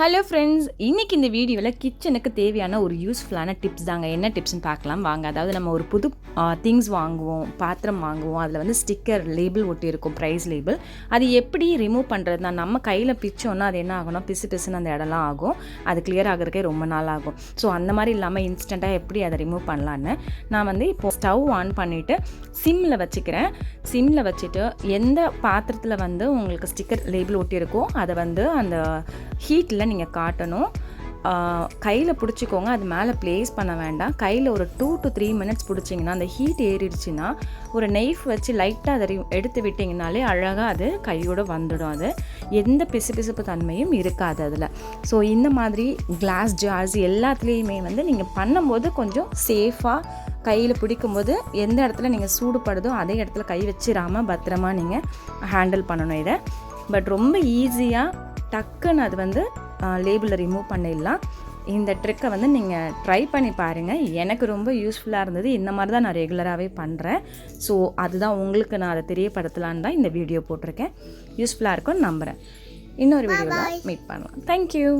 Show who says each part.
Speaker 1: Hello friends இன்றைக்கி இந்த வீடியோவில் கிச்சனுக்கு தேவையான ஒரு யூஸ்ஃபுல்லான டிப்ஸ் தாங்க. என்ன டிப்ஸ்னு பார்க்கலாம். வாங்க அதாவது நம்ம ஒரு புது திங்ஸ் வாங்குவோம் பாத்திரம் வாங்குவோம். அதில் வந்து ஸ்டிக்கர் லேபிள் ஒட்டியிருக்கும் ப்ரைஸ் லேபிள் அது எப்படி ரிமூவ் பண்ணுறதுனா நம்ம கையில் பிச்சோன்னா அது என்ன ஆகும்னா பிசு பிசுன்னு அந்த இடம்லாம் ஆகும். அது கிளியர் ஆகிறதுக்கே ரொம்ப நாள் ஆகும். ஸோ அந்த மாதிரி இல்லாமல் இன்ஸ்டண்ட்டாக எப்படி அதை ரிமூவ் பண்ணலான்னு நான் வந்து இப்போது ஸ்டவ் ஆன் பண்ணிவிட்டு சிம்மில் வச்சுக்கிறேன். சிம்மில் வச்சுட்டு எந்த பாத்திரத்தில் வந்து உங்களுக்கு ஸ்டிக்கர் லேபிள் ஒட்டியிருக்கோ அதை வந்து அந்த ஹீட்டில் நீங்கள் காட்டணும். கையில் பிடிச்சிக்கோங்க. அது மேலே ப்ளேஸ் பண்ண வேண்டாம். கையில் ஒரு டூ டு த்ரீ மினிட்ஸ் பிடிச்சிங்கன்னா அந்த ஹீட் ஏறிடுச்சுன்னா ஒரு நெய்ஃப் வச்சு லைட்டாக அதை எடுத்து விட்டிங்கனாலே அழகாக அது கையோடு வந்துடும் அது. எந்த பிசுபிசுப்பு தன்மையும் இருக்காது அதில். ஸோ இந்த மாதிரி கிளாஸ் ஜார்ஸ் எல்லாத்துலேயுமே வந்து நீங்கள் பண்ணும்போது கொஞ்சம் சேஃபாக கையில் பிடிக்கும்போது எந்த இடத்துல நீங்கள் சூடுபடுதோ அதே இடத்துல கை வச்சிடாமல் பத்திரமா நீங்கள் ஹேண்டில் பண்ணணும் இதை. பட் ரொம்ப ஈஸியாக டக்குன்னு அது வந்து லேபிளில் ரிமூவ் பண்ணிடலாம். இந்த ட்ரிக்கை வந்து நீங்கள் ட்ரை பண்ணி பாருங்கள் எனக்கு ரொம்ப யூஸ்ஃபுல்லாக இருந்தது. இந்த மாதிரி தான் நான் ரெகுலராகவே பண்ணுறேன் ஸோ அதுதான் உங்களுக்கு நான் அதை தெரியப்படுத்தலான்னு தான் இந்த வீடியோ போட்டிருக்கேன். யூஸ்ஃபுல்லாக இருக்கும்னு நம்புகிறேன் இன்னொரு வீடியோவில் மீட் பண்ணலாம். தேங்க்யூ